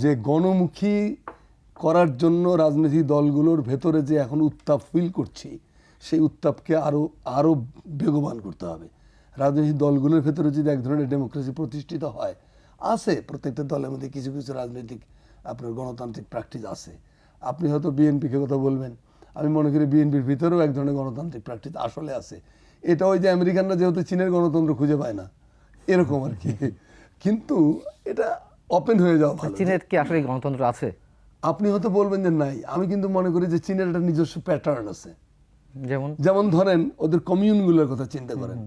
যে গণমুখী করার জন্য রাজনৈতিক দলগুলোর ভেতরে যে এখন উত্তাপ ফিল করছি, সেই উত্তাপকে আরও আরও বেগবান করতে হবে। রাজনৈতিক দলগুলোর ভেতরে যদি এক ধরনের ডেমোক্রেসি প্রতিষ্ঠিত হয়, আছে প্রত্যেকটা দলের মধ্যে কিছু কিছু রাজনৈতিক আপনার গণতান্ত্রিক প্র্যাকটিস আছে। আপনি হয়তো বিএনপিকে কথা বলবেন, আমি মনে করি বিএনপির ভিতরেও এক ধরনের গণতান্ত্রিক প্র্যাকটিস আসলে আছে। এটা ওই যে আমেরিকানরা যেহেতু চীনের গণতন্ত্র খুঁজে পায় না, এরকম আর কি। কিন্তু এটা ওপেন হয়ে যাওয়া ভালো। চীনের কি আসলে গণতন্ত্র আছে? আপনি হয়তো বলবেন যে নাই। আমি কিন্তু মনে করি যে চীনের একটা নিজস্ব প্যাটার্ন আছে। যেমন? যেমন ধরেন ওদের কমিউনগুলোর কথা চিন্তা করেন।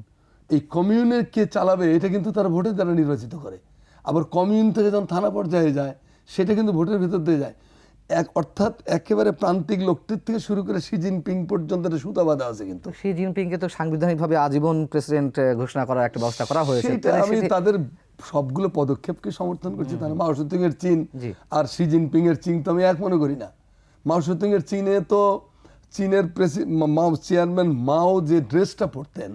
এই কমিউনের কে চালাবে এটা কিন্তু তারা ভোটের দ্বারা নির্বাচিত করে। আবার কমিউন থেকে যখন থানা পর্যায়ে যায় সেটা কিন্তু ভোটের ভিতর দিয়ে যায়। এক অর্থাৎ একেবারে প্রান্তিক লোকটির থেকে শুরু করে শি জিনপিং পর্যন্ত একটা সুতা বাঁধা আছে কিন্তু। শি জিনপিংকে তো সাংবিধানিকভাবে আজীবন প্রেসিডেন্ট ঘোষণা করার একটা ব্যবস্থা করা হয়েছে। আমি তাদের সবগুলো পদক্ষেপকে সমর্থন করছি। তাহলে মাও সুতুং এর চীন আর শি জিনপিং এর চীন তো আমি এক মনে করি না। মাও সুতুং এর চীনে তো চীনের মাও চেয়ারম্যান মাও যে ড্রেসটা পরতেন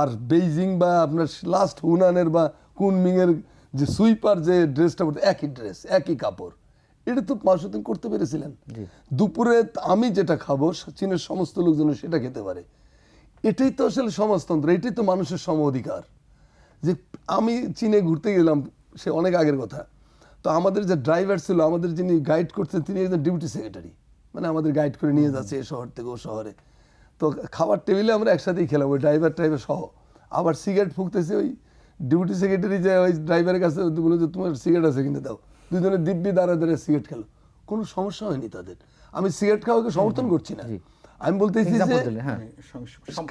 আর বেইজিং বা আপনার লাস্ট হুনানের বা কুনমিং এর যে সুইপার যে ড্রেসটা পরতেন একই ড্রেস একই কাপড়। এটা তো মাও সুতুং করতে পেরেছিলেন। দুপুরে আমি যেটা খাব চীনের সমস্ত লোকজন সেটা খেতে পারে। এটাই তো আসলে সমাজতন্ত্র এটাই তো মানুষের সম অধিকার। যে আমি চীনে ঘুরতে গেলাম সে অনেক আগের কথা। তো আমাদের যে ড্রাইভার ছিল আমাদের যিনি গাইড করতেন তিনি একজন ডিউটি সেক্রেটারি মানে আমাদের গাইড করে নিয়ে যাচ্ছে এ শহর থেকে ও শহরে। তো খাবার টেবিলে আমরা একসাথেই খেলাম ওই ড্রাইভার টাইভার সহ। আবার সিগারেট ফুঁকতেছে ওই ডিউটি সেক্রেটারি যে ওই ড্রাইভারের কাছে বলে যে তোমার সিগারেট আছে কিনে দাও। দুজনে দিব্যি দাঁড়া দাঁড়িয়ে সিগারেট খেলো। কোনো সমস্যা হয়নি তাদের। আমি সিগারেট খাওয়াকে সমর্থন করছি না। আমি বলতেছি যে হ্যাঁ।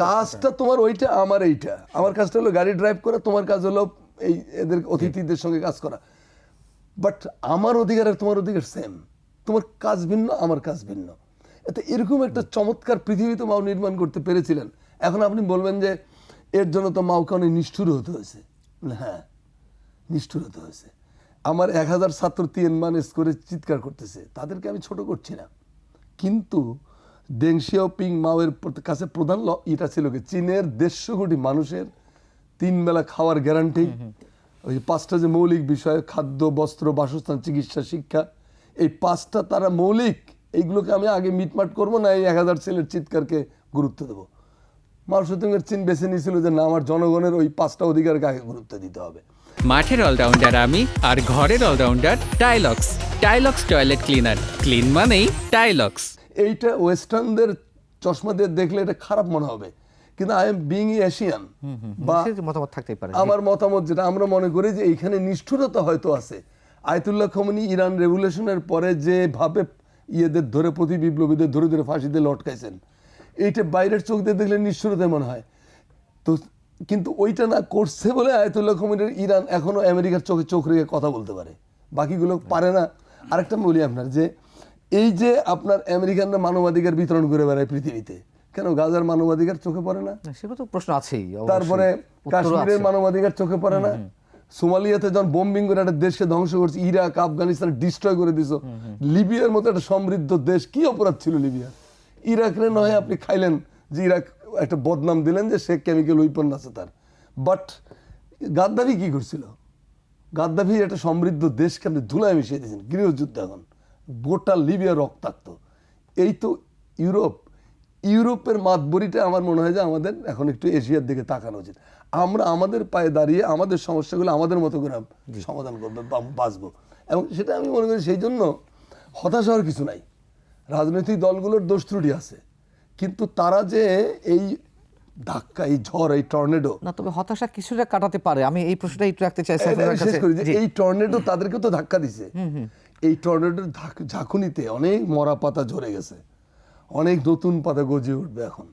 কাজটা তোমার ওইটা আমার এইটা। আমার কাজটা হলো গাড়ি ড্রাইভ করা তোমার কাজ হলো এই এদের অতিথিদের সঙ্গে কাজ করা। বাট আমার অধিকার আর তোমার অধিকার সেম তোমার কাজ ভিন্ন আমার কাজ ভিন্ন। এতে এরকম একটা চমৎকার পৃথিবী তো মাও নির্মাণ করতে পেরেছিলেন। এখন আপনি বলবেন যে এর জন্য তো মাওকে অনেক নিষ্ঠুর হতে হয়েছে। হ্যাঁ নিষ্ঠুর হতে হয়েছে। আমার এক হাজার ছাত্র তিন মানেজ করে চিৎকার করতেছে। তাদেরকে আমি ছোট করছি না। কিন্তু দেং শিয়াওপিং মাওয়ের প্রত- কাছে প্রধান ল- ইটা ছিল কি? চীনের দেড়শো কোটি মানুষের তিন বেলা খাওয়ার গ্যারান্টি ওই পাঁচটা যে মৌলিক বিষয় খাদ্য বস্ত্র বাসস্থান চিকিৎসা শিক্ষা এই পাঁচটা তারা মৌলিক। এইগুলোকে আমি আগে মিটমাট করব না এই এক হাজার ছেলের চিৎকারকে গুরুত্ব দেবো। মালসুতিংয়ের চীন বেছে নিয়েছিল যে না আমার জনগণের ওই পাঁচটা অধিকারকে আগে গুরুত্ব দিতে হবে। মাঠের অলরাউন্ডার আমি আর ঘরের allrounder Tylox Tylox toilet cleaner clean মানেই টাইলক্স এইটা ওয়েস্টার্নদের চশমা দিয়ে দেখলে এটা খারাপ মনে হবে। কিন্তু আই এম বিং এশিয়ান বা মতামত থাকতেই পারে। আমার মতামত যেটা আমরা মনে করি যে এইখানে নিষ্ঠুরতা হয়তো আছে। আয়তুল্লাহ খমেনি ইরান রেভলিউশনের পরে যেভাবে ইয়েদের ধরে প্রতি বিপ্লবীদের ধরে ধরে ফাঁসিতে লটকাইছেন এইটা বাইরের চোখ দিয়ে দেখলে নিষ্ঠুরতা মনে হয়। তো কিন্তু ওইটা না করছে বলে আয়তুল্লাহ খমেনির ইরান এখনও আমেরিকার চোখে চোখ রেখে কথা বলতে পারে। বাকিগুলো পারে না। আরেকটা বলি আপনার যে এই যে আপনার আমেরিকানরা মানবাধিকার বিতরণ করে বেড়ায় পৃথিবীতে কেন গাজার মানবাধিকার চোখে পড়ে না? সেগুলো তো প্রশ্ন আছেই তারপরে কাশ্মীরের মানবাধিকার চোখে পড়ে না? সোমালিয়াতে যখন বোম্বিং করে একটা দেশকে ধ্বংস করছে ইরাক আফগানিস্তান ডিস্ট্রয় করে দিছো লিবিয়ার মতো একটা সমৃদ্ধ দেশ কি অপরাধ ছিল লিবিয়ার? ইরাকের নয় আপনি খাইলেন যে ইরাক একটা বদনাম দিলেন যে সে কেমিক্যাল উইপন আছে তার। বাট গাদ্দাফি কি করছিল? গাদ্দাফি একটা সমৃদ্ধ দেশকে আপনি ধুলায় মিশিয়ে দিয়েছেন গৃহযুদ্ধ এখন। গোটা লিবিয়া রক্তাক্ত। এই তো ইউরোপ। ইউরোপের মাতবরিটা আমার মনে হয় যে আমাদের এখন একটু এশিয়ার দিকে তাকানো উচিত। আমরা আমাদের পায়ে দাঁড়িয়ে আমাদের সমস্যাগুলো আমাদের মতো করে সমাধান করব বাঁচবো। এবং সেটা আমি মনে করি সেই জন্য হতাশ হওয়ার কিছু নাই। রাজনৈতিক দলগুলোর দোষ ত্রুটি আছে। কিন্তু তারা যে এই ধাক্কা এই ঝড় এই টর্নেডো না তবে হতাশা কিছুটা কাটাতে পারে। আমি এই প্রশ্নটা একটু রাখতে চাই আমি শেষ করি যে এই টর্নেডো তাদেরকে তো ধাক্কা দিছে। এই টর্নেডোর ঝাঁকুনিতে অনেক মরা পাতা ঝরে গেছে। অনেক নতুন পাতা গজিয়ে উঠবে এখন।